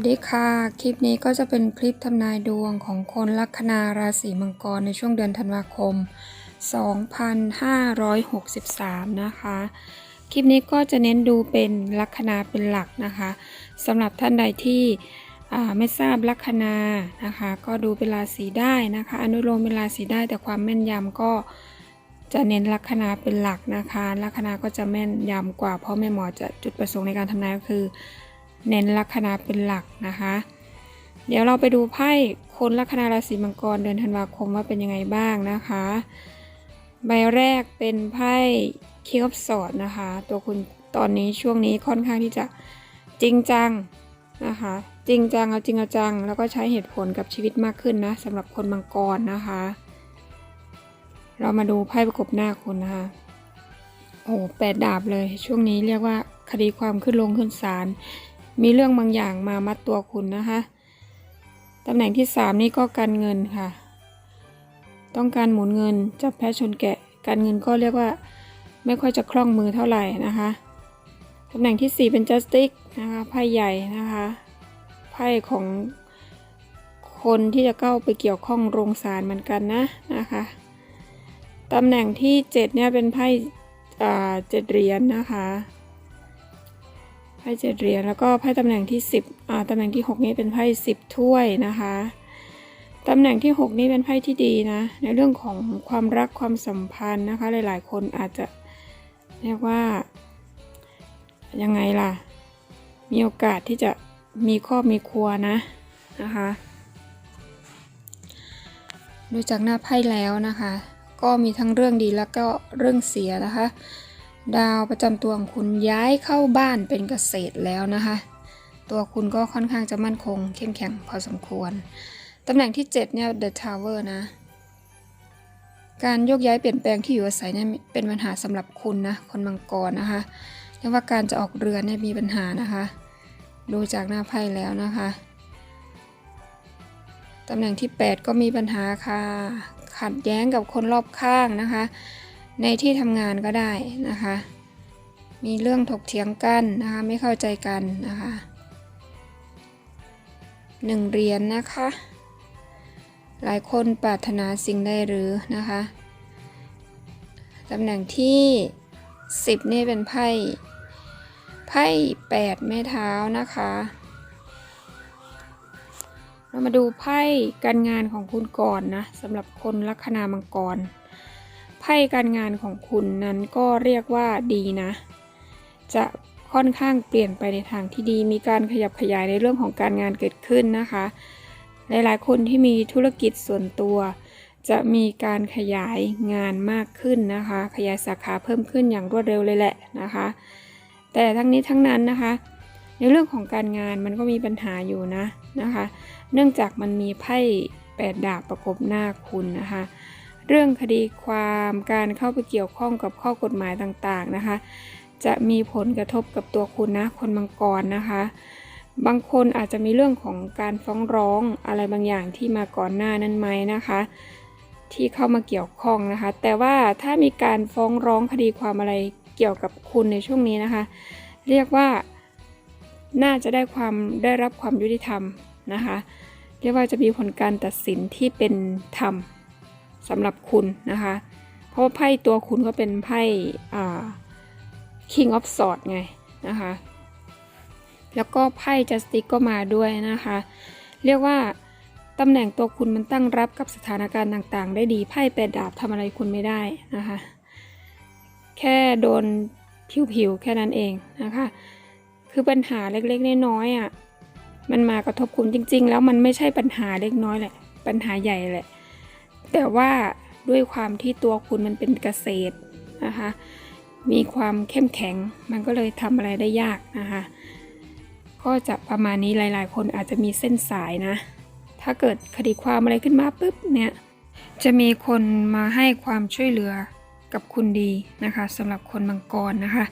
วัสดีค่ะ คลิปนี้ก็จะเป็นคลิปทำนายดวงของคนลัคนาราศีมังกรในช่วงเดือนธันวาคม 2563 นะคะ คลิปนี้ก็จะเน้นดูเป็นลัคนาเป็นหลักนะคะสำหรับท่านใดที่ไม่ทราบลัคนานะคะ ก็ดูเป็นราศีได้นะคะ อนุโลมเป็นราศีได้แต่ความแม่นยำก็จะเน้นลัคนาเป็นหลักนะคะ ลัคนาก็จะแม่นยำกว่าเพราะแม่หมอจะจุดประสงค์ในการทำนายก็คือ เน้นลัคนาเป็นหลักนะคะ เดี๋ยวเราไปดูไพ่คนลัคนาราศีมังกรเดือนธันวาคมว่าเป็นยังไงบ้างนะคะ ใบแรกเป็นไพ่คิงออฟสอดนะคะ ตัวคุณตอนนี้ช่วงนี้ค่อนข้างที่จะจริงจังนะคะ จริงจังเอาจริงเอาจัง แล้วก็ใช้เหตุผลกับชีวิตมากขึ้นนะสำหรับคนมังกรนะคะ เรามาดูไพ่ประกบหน้าคุณนะคะโอ้แปดดาบเลย ช่วงนี้เรียกว่าคดีความขึ้นลงขึ้นศาล มีเรื่องบางอย่างมามัดตัวคุณนะคะตำแหน่งที่สามนี่ก็การเงินค่ะ ต้องการหมุนเงินจับแพะชนแกะ การเงินก็เรียกว่าไม่ค่อยจะคล่องมือเท่าไหร่นะคะตำแหน่งที่สี่เป็น justice นะคะไพ่ใหญ่นะคะไพ่ของคนที่จะเข้าไปเกี่ยวข้องโรงศาลเหมือนกันนะนะคะตำแหน่งที่เจ็ดเนี่ยเป็นไพ่เจ็ดเหรียญนะคะ พ่เจ็ดเหรียญแล้วก็ไพ่ตำแหน่งที่สิบอ่าตำแหน่งที่หกนี้เป็นไพ่สิบถ้วยนะคะตำแหน่งที่หกนี้เป็นไพ่ที่ดีนะ ในเรื่องของความรักความสัมพันธ์นะคะ หลายๆ คนอาจจะเรียกว่า ยังไงล่ะ มีโอกาสที่จะมีครอบมีครัวนะนะคะดูจากหน้าไพ่แล้วนะคะ ก็มีทั้งเรื่องดีแล้วก็เรื่องเสียนะคะ ดาวประจำตัวของคุณย้ายเข้าบ้านเป็นเกษตรแล้วนะคะ ตัวคุณก็ค่อนข้างจะมั่นคง เข้มแข็งพอสมควร ตำแหน่งที่ 7 เนี่ย The Tower นะ การโยกย้ายเปลี่ยนแปลงที่อยู่อาศัยเนี่ยเป็นปัญหาสำหรับคุณนะ คนมังกรนะคะเรียกว่าการจะออกเรือนเนี่ยมีปัญหานะคะ ดูจากหน้าไพ่แล้วนะคะตำแหน่งที่ 8 ก็มีปัญหาค่ะ ขัดแย้งกับคนรอบข้างนะคะ ในที่ทำงานก็ได้นะคะ มีเรื่องถกเถียงกันนะคะไม่เข้าใจกันนะคะหนึ่งเหรียญนนะคะ หลายคนปรารถนาสิ่งใดหรือนะคะตำแหน่งที่ 10 นี่เป็นไพ่ไพ่8แม่เท้านะคะ เรามาดูไพ่การงานของคุณก่อนนะสำหรับคนลัคนามังกร ไพ่การงานของคุณนั้นก็เรียกว่าดีนะ จะค่อนข้างเปลี่ยนไปในทางที่ดี มีการขยับขยายในเรื่องของการงานเกิดขึ้นนะคะ หลายๆ คนที่มีธุรกิจส่วนตัว จะมีการขยายงานมากขึ้นนะคะ ขยายสาขาเพิ่มขึ้นอย่างรวดเร็วเลยแหละนะคะ แต่ทั้งนี้ทั้งนั้นนะคะ ในเรื่องของการงานมันก็มีปัญหาอยู่นะนะคะ เนื่องจากมันมีไพ่แปดดาบประกบหน้าคุณนะคะ เรื่องคดีความการเข้าไปเกี่ยวข้องกับข้อกฎหมายต่างๆนะคะ จะมีผลกระทบกับตัวคุณนะคนมังกรนะคะ บางคนอาจจะมีเรื่องของการฟ้องร้องอะไรบางอย่างที่มาก่อนหน้านั้นไหมนะคะ ที่เข้ามาเกี่ยวข้องนะคะ แต่ว่าถ้ามีการฟ้องร้องคดีความอะไรเกี่ยวกับคุณในช่วงนี้นะคะ เรียกว่าน่าจะได้ความได้รับความยุติธรรมนะคะ เรียกว่าจะมีผลการตัดสินที่เป็นธรรม สำหรับคุณนะคะ เพราะว่าไพ่ตัวคุณก็เป็นไพ่ King of Swords ไงนะคะ แล้วก็ไพ่ Justice ก็มาด้วยนะคะ เรียกว่าตำแหน่งตัวคุณมันตั้งรับกับสถานการณ์ต่างๆ ได้ดีไพ่แปดดาบทำอะไรคุณไม่ได้นะคะ แค่โดนผิวๆแค่นั้นเองนะคะ คือปัญหาเล็กๆน้อยๆอะมันมากระทบคุณจริง ๆ แล้วมันไม่ใช่ปัญหาเล็กน้อยแหละ ปัญหาใหญ่แหละ แต่ว่าด้วยความที่ตัวคุณมันเป็นเกษตรนะคะ มีความเข้มแข็ง มันก็เลยทำอะไรได้ยากนะคะ ก็จะประมาณนี้หลาย ๆ คนอาจจะมีเส้นสายนะ ถ้าเกิดคดีความอะไรขึ้นมาปุ๊บเนี่ยจะมีคนมาให้ความช่วยเหลือกับคุณดีนะคะสำหรับคนมังกรนะคะ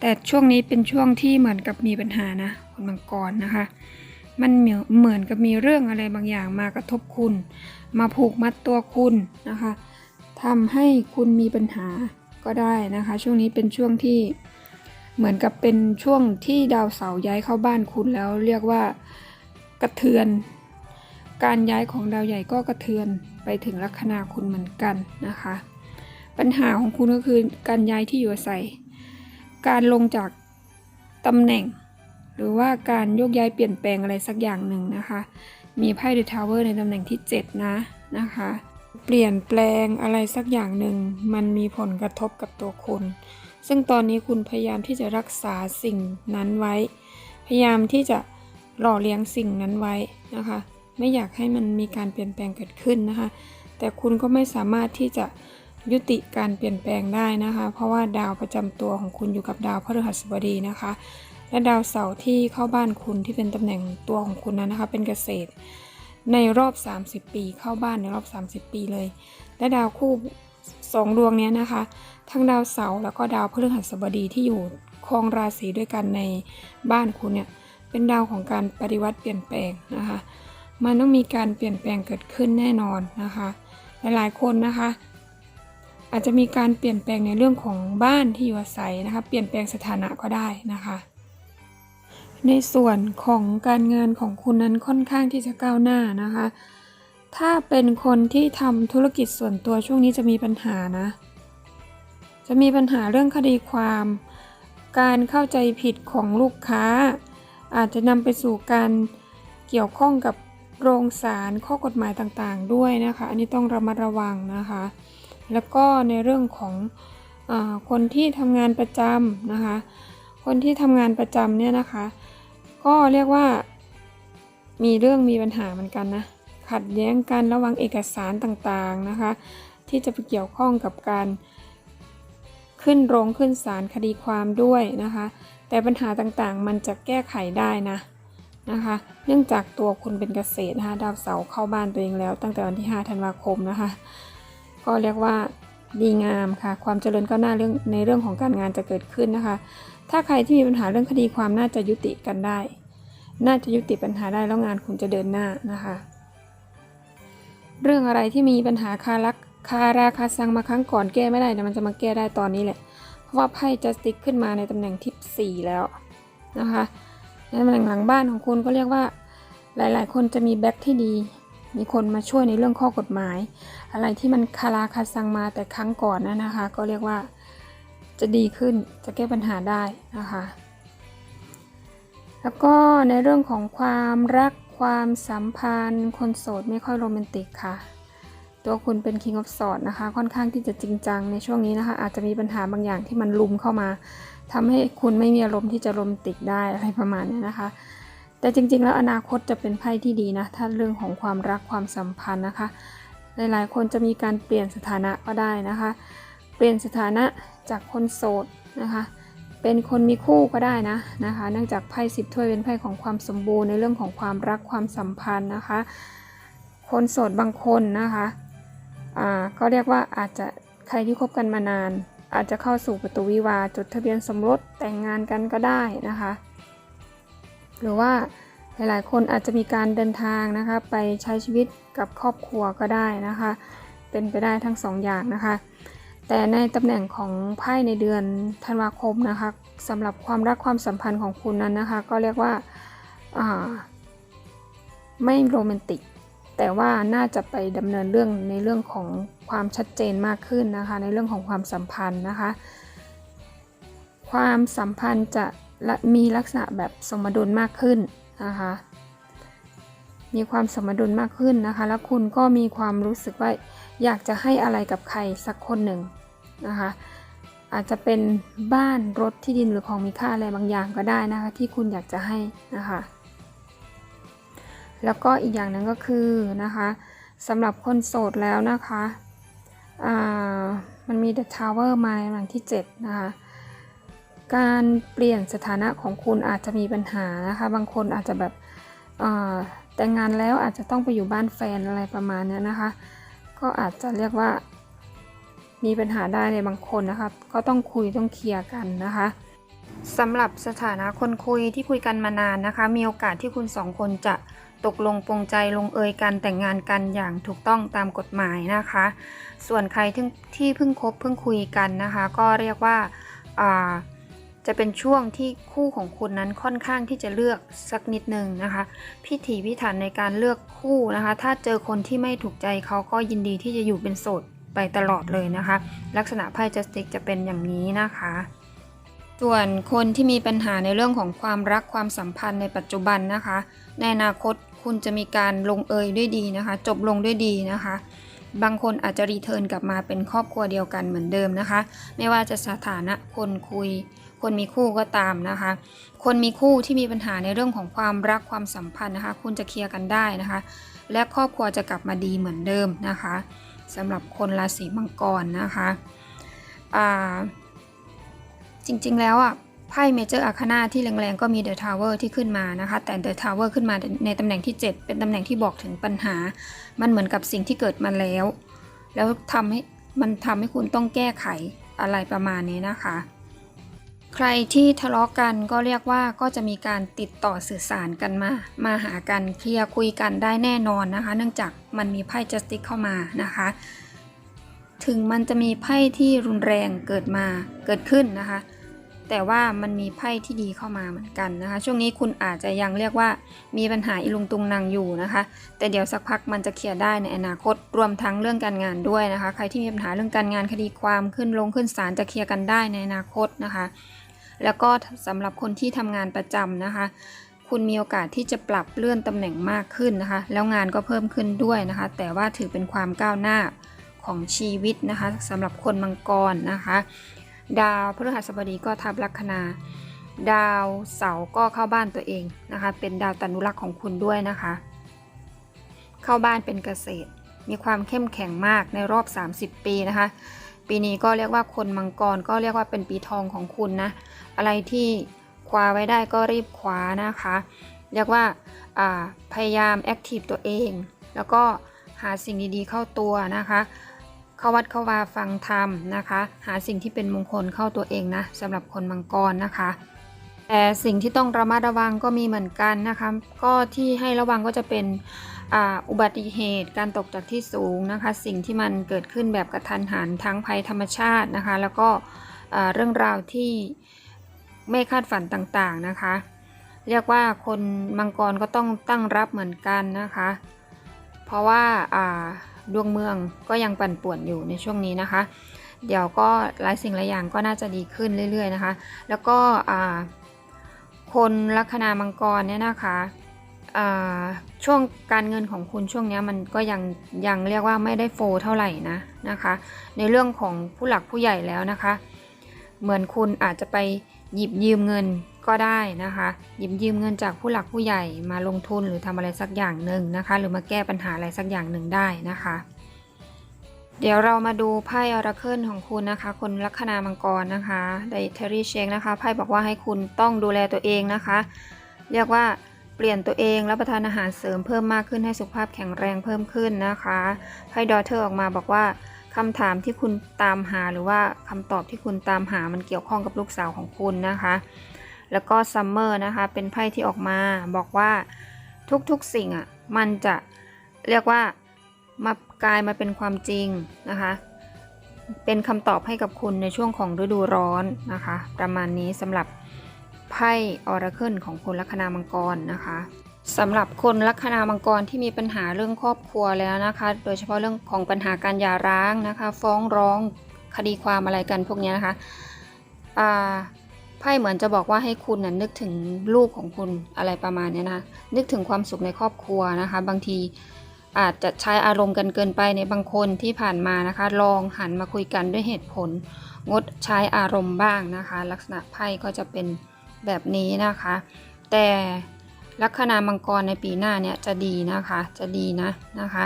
แต่ช่วงนี้เป็นช่วงที่เหมือนกับมีปัญหานะคนมังกรนะคะ มันเหมือนเหมือนกับมีเรื่องอะไรบางอย่างมากระทบคุณ มาผูกมัดตัวคุณนะคะทำให้คุณมีปัญหาก็ได้นะคะ ช่วงนี้เป็นช่วงที่เหมือนกับเป็นช่วงที่ดาวเสาร์ย้ายเข้าบ้านคุณแล้ว เรียกว่ากระเทือน การย้ายของดาวใหญ่ก็กระเทือนไปถึงลัคนาคุณเหมือนกันนะคะ ปัญหาของคุณก็คือการย้ายที่อยู่อาศัย การลงจากตำแหน่ง หรือว่าการโยกย้ายเปลี่ยนแปลงอะไรสักอย่างหนึ่งนะคะ มีไพ่เดอะทาวเวอร์ในตำแหน่งที่ 7 นะนะคะ เปลี่ยนแปลงอะไรสักอย่างหนึ่ง มันมีผลกระทบกับตัวคุณ ซึ่งตอนนี้คุณพยายามที่จะรักษาสิ่งนั้นไว้ พยายามที่จะหล่อเลี้ยงสิ่งนั้นไว้นะคะ ไม่อยากให้มันมีการเปลี่ยนแปลงเกิดขึ้นนะคะ แต่คุณก็ไม่สามารถที่จะยุติการเปลี่ยนแปลงได้นะคะ เพราะว่าดาวประจำตัวของคุณอยู่กับดาวพฤหัสบดีนะคะ และดาวเสาร์ที่เข้าบ้านคุณที่เป็นตำแหน่งตัวของคุณนั้นนะคะ เป็นเกษตร ในรอบ 30 ปีเข้าบ้านในรอบ 30 ปีเลย และดาวคู่สองดวงนี้นะคะ ทั้งดาวเสาร์แล้วก็ดาวพฤหัสบดีที่อยู่ครองราศีด้วยกันในบ้านคุณเนี่ยเป็นดาวของการปฏิวัติเปลี่ยนแปลงนะคะ มันต้องมีการเปลี่ยนแปลงเกิดขึ้นแน่นอนนะคะ หลายๆคนนะคะ อาจจะมีการเปลี่ยนแปลงในเรื่องของบ้านที่อยู่อาศัยนะคะ เปลี่ยนแปลงสถานะก็ได้นะคะ ในส่วนของการงานของคุณนั้นค่อนข้างที่จะก้าวหน้านะคะ ถ้าเป็นคนที่ทำธุรกิจส่วนตัวช่วงนี้จะมีปัญหานะ จะมีปัญหาเรื่องคดีความ การเข้าใจผิดของลูกค้า อาจจะนำไปสู่การเกี่ยวข้องกับโรงศาลข้อกฎหมายต่างๆ ด้วยนะคะ อันนี้ต้องระมัดระวังนะคะ แล้วก็ในเรื่องของอคนที่ทำงานประจำนะคะ คนที่ทำงานประจำเนี่ยนะคะ ก็เรียกว่า มีเรื่องมีปัญหาเหมือนกันนะ ขัดแย้งกันระหว่างเอกสารต่างๆนะคะ ที่จะไปเกี่ยวข้องกับการขึ้นโรงขึ้นศาลคดีความด้วยนะคะ แต่ปัญหาต่างๆ มันจะแก้ไขได้นะนะคะ เนื่องจากตัวคุณเป็นเกษตรนะคะดาวเสาเข้าบ้านตัวเองแล้ว ตั้งแต่วันที่ 5 ธันวาคมนะคะ ก็เรียกว่าดีงามค่ะ ความเจริญก้าวหน้าเรื่องในเรื่องของการงานจะเกิดขึ้นนะคะ ถ้าใครที่มีปัญหาเรื่องคดีความน่าจะยุติกันได้ น่าจะยุติปัญหาได้แล้วงานคุณจะเดินหน้านะคะ เรื่องอะไรที่มีปัญหาคารักคาราคาซังมาครั้งก่อนแก้ไม่ได้แต่มันจะมาแก้ได้ตอนนี้แหละ เพราะว่าไพ่จะสติ๊กขึ้นมาในตำแหน่งที่สี่แล้วนะคะในตำแหน่งหลังบ้านของคุณก็เรียกว่าหลาย ๆ คนจะมีแบ็คที่ดี มีคนมาช่วยในเรื่องข้อกฎหมาย อะไรที่มันคาราคาซังมาแต่ครั้งก่อนนะนะคะ ก็เรียกว่า จะดีขึ้นจะแก้ปัญหาได้นะคะ แล้วก็ในเรื่องของความรักความสัมพันธ์ คนโสดไม่ค่อยโรแมนติกค่ะ ตัวคุณเป็น King of s w o r d นะคะ ค่อนข้างที่จะจริงจังในช่วงนี้นะคะ อาจจะมีปัญหาบางอย่างที่มันลุมเข้ามาทำให้คุณไม่มีอารมณ์ที่จะโรแมนติกได้อะไรประมาณนี้นะคะ แต่จริง ๆ แล้วอนาคตจะเป็นไพ่ที่ดีนะ ถ้าเรื่องของความรักความสัมพันธ์นะคะ หลายๆ คนจะมีการเปลี่ยนสถานะก็ได้นะคะ ปลี่ยนสถานะจากคนโสดนะคะ เป็นคนมีคู่ก็ได้นะนะคะ เนื่องจากไพ่สิบถ้วยเป็นไพ่ของความสมบูรณ์ในเรื่องของความรักความสัมพันธ์นะคะ คนโสดบางคนนะคะอ่าก็เรียกว่าอาจจะใครที่คบกันมานาน อาจจะเข้าสู่ประตูวิวาจดทะเบียนสมรสแต่งงานกันก็ได้นะคะ หรือว่าหลายๆ คนอาจจะมีการเดินทางนะคะ ไปใช้ชีวิตกับครอบครัวก็ได้นะคะ เป็นไปได้ทั้งสองอย่างนะคะ แต่ในตำแหน่งของไพ่ในเดือนธันวาคมนะคะสำหรับความรักความสัมพันธ์ของคุณนั้นนะคะ ก็เรียกว่าาไม่โรแมนติก แต่ว่าน่าจะไปดำเนินเรื่องในเรื่องของความชัดเจนมากขึ้นนะคะ ในเรื่องของความสัมพันธ์นะคะ ความสัมพันธ์จะละมีลักษณะแบบสมดุลมากขึ้นนะคะมีความสมดุลมากขึ้นนะคะ แล้วคุณก็มีความรู้สึกว่า อยากจะให้อะไรกับใครสักคนหนึ่งนะคะอาจจะเป็นบ้านรถที่ดินหรือของมีค่าอะไรบางอย่างก็ได้นะคะ ที่คุณอยากจะให้นะคะแล้วก็อีกอย่างหนึ่งก็คือนะคะสำหรับคนโสดแล้วนะคะมันมี The Tower มาในหลังที่ 7 นะคะ การเปลี่ยนสถานะของคุณอาจจะมีปัญหานะคะ บางคนอาจจะแบบแต่งงานแล้วอาจจะต้องไปอยู่บ้านแฟนอะไรประมาณนี้นะคะ ก็อาจจะเรียกว่า มีปัญหาได้ในบางคนนะคะ ก็ต้องคุยต้องเคลียร์กันนะคะสำหรับสถานะคนคุยที่คุยกันมานานนะคะ มีโอกาสที่คุณสองคนจะตกลงปรงใจลงเอยกันแต่งงานกันอย่างถูกต้องตามกฎหมายนะคะ ส่วนใครที่เพิ่งคบเพิ่งคุยกันนะคะ ก็เรียกว่าอ่า จะเป็นช่วงที่คู่ของคุณนั้นค่อนข้างที่จะเลือกสักนิดนึงนะคะ พิถีพิถันในการเลือกคู่นะคะ ถ้าเจอคนที่ไม่ถูกใจเขาก็ยินดีที่จะอยู่เป็นโสดไปตลอดเลยนะคะ ลักษณะไพ่จัสติกจะเป็นอย่างนี้นะคะ ส่วนคนที่มีปัญหาในเรื่องของความรักความสัมพันธ์ในปัจจุบันนะคะ ในอนาคตคุณจะมีการลงเอยด้วยดีนะคะ จบลงด้วยดีนะคะบางคนอาจจะรีเทิร์นกลับมาเป็นครอบครัวเดียวกันเหมือนเดิมนะคะ ไม่ว่าจะสถานะคนคุย คนมีคู่ก็ตามนะคะ คนมีคู่ที่มีปัญหาในเรื่องของความรักความสัมพันธ์นะคะ คุณจะเคลียร์กันได้นะคะ และครอบครัวจะกลับมาดีเหมือนเดิมนะคะสำหรับคนราศีมังกรนะคะอ่าจริงๆแล้วอะไพ่เมเจอร์อาคานาที่แรงๆก็มีเดอะทาวเวอร์ที่ขึ้นมานะคะ แต่เดอะทาวเวอร์ขึ้นมาในตำแหน่งที่ 7 เป็นตำแหน่งที่บอกถึงปัญหา มันเหมือนกับสิ่งที่เกิดมาแล้ว แล้วทำให้มันทำให้คุณต้องแก้ไขอะไรประมาณนี้นะคะ ใครที่ทะเลาะกันก็เรียกว่าก็จะมีการติดต่อสื่อสารกันมา มาหากันเคลียร์คุยกันได้แน่นอนนะคะ เนื่องจากมันมีไพ่จัสติกเข้ามานะคะ ถึงมันจะมีไพ่ที่รุนแรงเกิดมาเกิดขึ้นนะคะ แต่ว่ามันมีไพ่ที่ดีเข้ามาเหมือนกันนะคะ ช่วงนี้คุณอาจจะยังเรียกว่ามีปัญหาอิลุงตุงนางอยู่นะคะ แต่เดี๋ยวสักพักมันจะเคลียร์ได้ในอนาคตรวมทั้งเรื่องการงานด้วยนะคะ ใครที่มีปัญหาเรื่องการงานคดีความขึ้นลงขึ้นศาลจะเคลียร์กันได้ในอนาคตนะคะ แล้วก็สำหรับคนที่ทำงานประจำนะคะคุณมีโอกาสที่จะปรับเลื่อนตำแหน่งมากขึ้นนะคะ แล้วงานก็เพิ่มขึ้นด้วยนะคะ แต่ว่าถือเป็นความก้าวหน้าของชีวิตนะคะสำหรับคนมังกรนะคะ ดาวพฤหัสบดีก็ทับลัคนา ดาวเสาร์ก็เข้าบ้านตัวเองนะคะ เป็นดาวตนุรักษ์ของคุณด้วยนะคะ เข้าบ้านเป็นเกษตร มีความเข้มแข็งมากในรอบ 30 ปีนะคะ ปีนี้ก็เรียกว่าคนมังกรก็เรียกว่าเป็นปีทองของคุณนะ อะไรที่คว้าไว้ได้ก็รีบคว้านะคะ เรียกว่าอ่าพยายามแอคทีฟตัวเอง แล้วก็หาสิ่งดีๆเข้าตัวนะคะ เข้าวัดเข้าวาฟังธรรมนะคะ หาสิ่งที่เป็นมงคลเข้าตัวเองนะสำหรับคนมังกรนะคะ แต่สิ่งที่ต้องระมัดระวังก็มีเหมือนกันนะคะ ก็ที่ให้ระวังก็จะเป็นอุบัติเหตุการตกจากที่สูงนะคะ สิ่งที่มันเกิดขึ้นแบบกระทันหันทั้งภัยธรรมชาตินะคะ แล้วก็เรื่องราวที่ไม่คาดฝันต่างๆนะคะ เรียกว่าคนมังกรก็ต้องตั้งรับเหมือนกันนะคะ เพราะว่าอ่า ดวงเมืองก็ยังปั่นป่วนอยู่ในช่วงนี้นะคะ เดี๋ยวก็หลายสิ่งหลายอย่างก็น่าจะดีขึ้นเรื่อย ๆนะคะ แล้วก็คนลัคนามังกรเนี่ยนะคะช่วงการเงินของคุณช่วงนี้มันก็ยังยังเรียกว่าไม่ได้โฟเท่าไหร่นะนะคะ ในเรื่องของผู้หลักผู้ใหญ่แล้วนะคะ เหมือนคุณอาจจะไปหยิบยืมเงิน ก็ได้นะคะหยิบยืมเงินจากผู้หลักผู้ใหญ่มาลงทุนหรือทำอะไรสักอย่างหนึ่งนะคะ หรือมาแก้ปัญหาอะไรสักอย่างหนึ่งได้นะคะ เดี๋ยวเรามาดูไพ่ออราเคิลของคุณนะคะคนลัคนามังกรนะคะไดเทอรี่เชงนะคะไพ่บอกว่าให้คุณต้องดูแลตัวเองนะคะ เรียกว่าเปลี่ยนตัวเองรับประทานอาหารเสริมเพิ่มมากขึ้นให้สุขภาพแข็งแรงเพิ่มขึ้นนะคะไพ่ดอเทอร์ออกมาบอกว่าคำถามที่คุณตามหาหรือว่าคำตอบที่คุณตามหามันเกี่ยวข้องกับลูกสาวของคุณนะคะ แล้วก็ซัมเมอร์นะคะ เป็นไพ่ที่ออกมาบอกว่าทุกๆสิ่งอะ มันจะเรียกว่ามากลายมาเป็นความจริงนะคะ เป็นคำตอบให้กับคุณในช่วงของฤดูร้อนนะคะ ประมาณนี้สำหรับไพ่ออราเคิลของคนลัคนามังกรนะคะสำหรับคนลัคนามังกรที่มีปัญหาเรื่องครอบครัวแล้วนะคะ โดยเฉพาะเรื่องของปัญหาการหย่าร้างนะคะ ฟ้องร้องคดีความอะไรกันพวกนี้นะคะอ่า ไพ่เหมือนจะบอกว่าให้คุณน่ะนึกถึงลูกของคุณอะไรประมาณนี้นะคะนึกถึงความสุขในครอบครัวนะคะ บางทีอาจจะใช้อารมณ์กันเกินไปในบางคนที่ผ่านมานะคะ ลองหันมาคุยกันด้วยเหตุผล งดใช้อารมณ์บ้างนะคะ ลักษณะไพ่ก็จะเป็นแบบนี้นะคะ แต่ลัคนามังกรในปีหน้าเนี่ยจะดีนะคะ จะดีนะนะคะ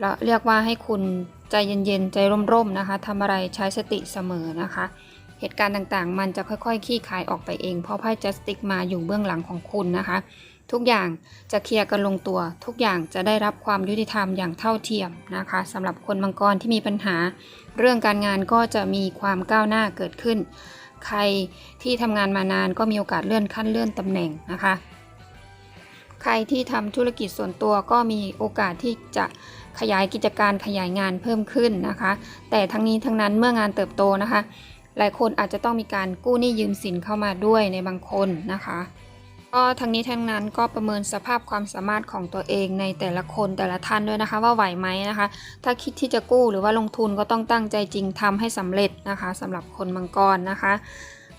แล้วเรียกว่าให้คุณใจเย็นๆ ใจร่มๆนะคะทำอะไรใช้สติเสมอนะคะ เหตุการณ์ต่างๆ มันจะค่อยๆคลี่คลายออกไปเอง เพราะไพ่จัสติกมาอยู่เบื้องหลังของคุณนะคะ ทุกอย่างจะเคลียร์กันลงตัว ทุกอย่างจะได้รับความยุติธรรมอย่างเท่าเทียมนะคะสำหรับคนมังกรที่มีปัญหา เรื่องการงานก็จะมีความก้าวหน้าเกิดขึ้น ใครที่ทำงานมานานก็มีโอกาสเลื่อนขั้นเลื่อนตำแหน่งนะคะ ใครที่ทำธุรกิจส่วนตัวก็มีโอกาสที่จะขยายกิจการขยายงานเพิ่มขึ้นนะคะ แต่ทั้งนี้ทั้งนั้นเมื่องานเติบโตนะคะ หลายคนอาจจะต้องมีการกู้หนี้ยืมสินเข้ามาด้วยในบางคนนะคะก็ทั้งนี้ทั้งนั้นก็ประเมินสภาพความสามารถของตัวเองในแต่ละคนแต่ละท่านด้วยนะคะ ว่าไหวไหมนะคะ ถ้าคิดที่จะกู้หรือว่าลงทุนก็ต้องตั้งใจจริงทำให้สำเร็จนะคะสำหรับคนมังกรนะคะ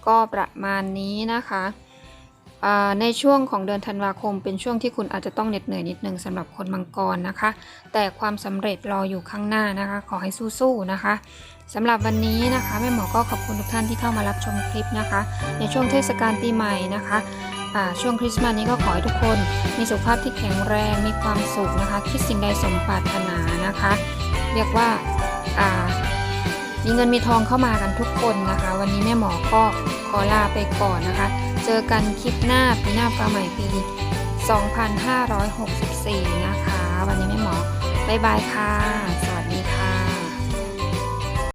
ก็ประมาณนี้นะคะในช่วงของเดือนธันวาคม เป็นช่วงที่คุณอาจจะต้องเหน็ดเหนื่อยนิดนึงสำหรับคนมังกรนะคะ แต่ความสำเร็จรออยู่ข้างหน้านะคะ ขอให้สู้ๆนะคะ สำหรับวันนี้นะคะแม่หมอก็ขอบคุณทุกท่านที่เข้ามารับชมคลิปนะคะ ในช่วงเทศกาลปีใหม่นะคะช่วงคริสต์มาสนี้ก็ขอให้ทุกคนมีสุขภาพที่แข็งแรงมีความสุขนะคะ คิดสิ่งใดสมปรารถนานะคะ เรียกว่าามีเงินมีทองเข้ามากันทุกคนนะคะ วันนี้แม่หมอก็ขอลาไปก่อนนะคะ เจอกันคลิปหน้าปีหน้าฟ้าใหม่ปี 2564 นะคะ วันนี้แม่หมอบ๊ายบายค่ะ